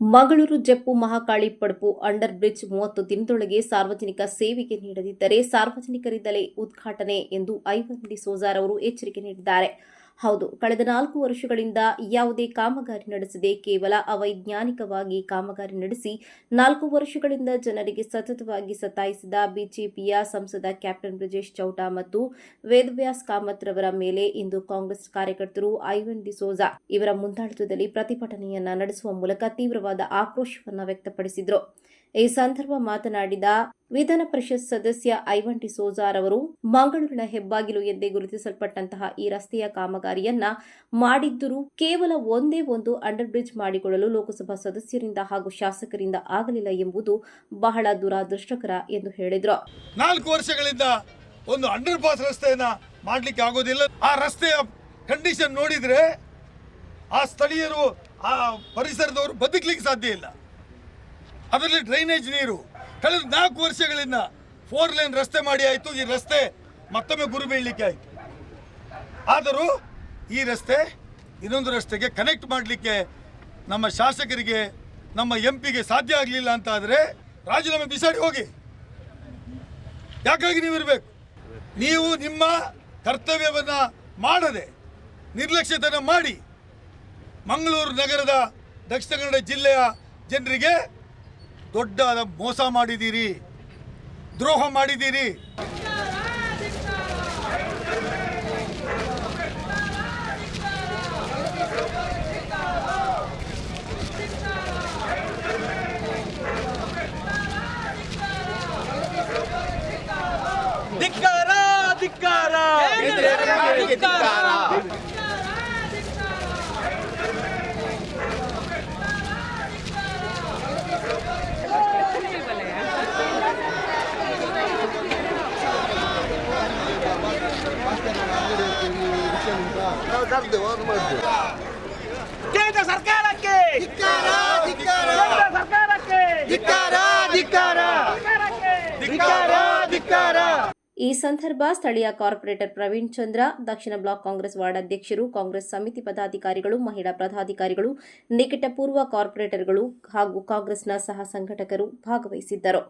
Mangaluru Jeppu Mahakali Padpu under bridge ಮೂವತ್ತು ದಿನದೊಳಗೆ ಸಾರ್ವಜನಿಕ ಸೇವೆಗೆ ನೀಡದಿದ್ದರೆ ಸಾರ್ವಜನಿಕರಿಂದಲೇ ಉದ್ಘಾಟನೆ ಎಂದು ಐವನ್ ಡಿಸೋಜಾರ್ ಅವರು ಎಚ್ಚರಿಕೆ ನೀಡಿದ್ದಾರೆ. ಹೌದು, ಕಳೆದ ನಾಲ್ಕು ವರ್ಷಗಳಿಂದ ಯಾವುದೇ ಕಾಮಗಾರಿ ನಡೆಸದೆ ಕೇವಲ ಅವೈಜ್ಞಾನಿಕವಾಗಿ ಕಾಮಗಾರಿ ನಡೆಸಿ ನಾಲ್ಕು ವರ್ಷಗಳಿಂದ ಜನರಿಗೆ ಸತತವಾಗಿ ಸತಾಯಿಸಿದ ಬಿಜೆಪಿಯ ಸಂಸದ ಕ್ಯಾಪ್ಟನ್ ಬ್ರಿಜೇಶ್ ಚೌಟಾ ಮತ್ತು ವೇದವ್ಯಾಸ್ ಕಾಮತ್ ರವರ ಮೇಲೆ ಇಂದು ಕಾಂಗ್ರೆಸ್ ಕಾರ್ಯಕರ್ತರು ಐವನ್ ಡಿಸೋಜಾ ಇವರ ಮುಂದಾಳತ್ವದಲ್ಲಿ ಪ್ರತಿಭಟನೆಯನ್ನ ನಡೆಸುವ ಮೂಲಕ ತೀವ್ರವಾದ ಆಕ್ರೋಶವನ್ನು ವ್ಯಕ್ತಪಡಿಸಿದರು. ಈ ಸಂದರ್ಭ ಮಾತನಾಡಿದ ವಿಧಾನ ಪರಿಷತ್ ಸದಸ್ಯ ಐವನ್ ಅವರು ಮಂಗಳೂರಿನ ಹೆಬ್ಬಾಗಿಲು ಎಂದೇ ಗುರುತಿಸಲ್ಪಟ್ಟಂತಹ ಈ ರಸ್ತೆಯ ಕಾಮಗಾರಿಯನ್ನ ಮಾಡಿದ್ದರೂ ಕೇವಲ ಒಂದೇ ಒಂದು ಅಂಡರ್ ಬ್ರಿಡ್ಜ್ ಮಾಡಿಕೊಳ್ಳಲು ಲೋಕಸಭಾ ಸದಸ್ಯರಿಂದ ಹಾಗೂ ಶಾಸಕರಿಂದ ಆಗಲಿಲ್ಲ ಎಂಬುದು ಬಹಳ ದುರಾದೃಷ್ಟಕರ ಎಂದು ಹೇಳಿದರು. ನಾಲ್ಕು ವರ್ಷಗಳಿಂದ ಒಂದು ಅಂಡರ್ ಪಾಸ್ ರಸ್ತೆಯನ್ನ ಮಾಡ್ಲಿಕ್ಕೆ ಆಗೋದಿಲ್ಲ. ಆ ರಸ್ತೆಯ ಕಂಡೀಷನ್ ನೋಡಿದ್ರೆ ಆ ಸ್ಥಳೀಯರು, ಆ ಪರಿಸರದವರು ಬದುಕಲಿಕ್ಕೆ ಸಾಧ್ಯ ಇಲ್ಲ. ಅದರಲ್ಲಿ ಡ್ರೈನೇಜ್ ನೀರು ಕಳೆದ ನಾಲ್ಕು ವರ್ಷಗಳಿಂದ ಫೋರ್ ಲೈನ್ ರಸ್ತೆ ಮಾಡಿ ಆಯಿತು, ಈ ರಸ್ತೆ ಮತ್ತೊಮ್ಮೆ ಗುರು ಬೀಳಲಿಕ್ಕೆ ಆಯಿತು. ಆದರೂ ಈ ರಸ್ತೆ ಇನ್ನೊಂದು ರಸ್ತೆಗೆ ಕನೆಕ್ಟ್ ಮಾಡಲಿಕ್ಕೆ ನಮ್ಮ ಶಾಸಕರಿಗೆ, ನಮ್ಮ ಎಂ ಪಿಗೆ ಸಾಧ್ಯ ಆಗಲಿಲ್ಲ ಅಂತ ಆದರೆ ರಾಜೀನಾಮೆ ಬಿಸಾಡಿ ಹೋಗಿ. ಯಾಕಾಗಿ ನೀವು ಇರಬೇಕು? ನೀವು ನಿಮ್ಮ ಕರ್ತವ್ಯವನ್ನು ಮಾಡದೆ, ನಿರ್ಲಕ್ಷ್ಯತನ ಮಾಡಿ ಮಂಗಳೂರು ನಗರದ ದಕ್ಷಿಣ ಕನ್ನಡ ಜಿಲ್ಲೆಯ ಜನರಿಗೆ ದೊಡ್ಡ ಮೋಸ ಮಾಡಿದ್ದೀರಿ ದ್ರೋಹ ಮಾಡಿದ್ದೀರಿ. ಧಿಕ್ಕಾರ. ಧಿಕ್ಕಾರ. ಕೇಂದ್ರ ಸರ್ಕಾರಕ್ಕೆ ಸರ್ಕಾರಕ್ಕೆ ಈ ಸಂದರ್ಭ ಸ್ಥಳೀಯ ಕಾರ್ಪೊರೇಟರ್ ಪ್ರವೀಣ್ ಚಂದ್ರ ದಕ್ಷಿಣ ಬ್ಲಾಕ್ ಕಾಂಗ್ರೆಸ್ ವಾರ್ಡ್ ಅಧ್ಯಕ್ಷರು ಕಾಂಗ್ರೆಸ್ ಸಮಿತಿ ಪದಾಧಿಕಾರಿಗಳು ಮಹಿಳಾ ಪದಾಧಿಕಾರಿಗಳು ನಿಕಟಪೂರ್ವ ಕಾರ್ಪೊರೇಟರ್ಗಳು ಹಾಗೂ ಕಾಂಗ್ರೆಸ್ನ ಸಹ ಸಂಘಟಕರು ಭಾಗವಹಿಸಿದ್ದರು.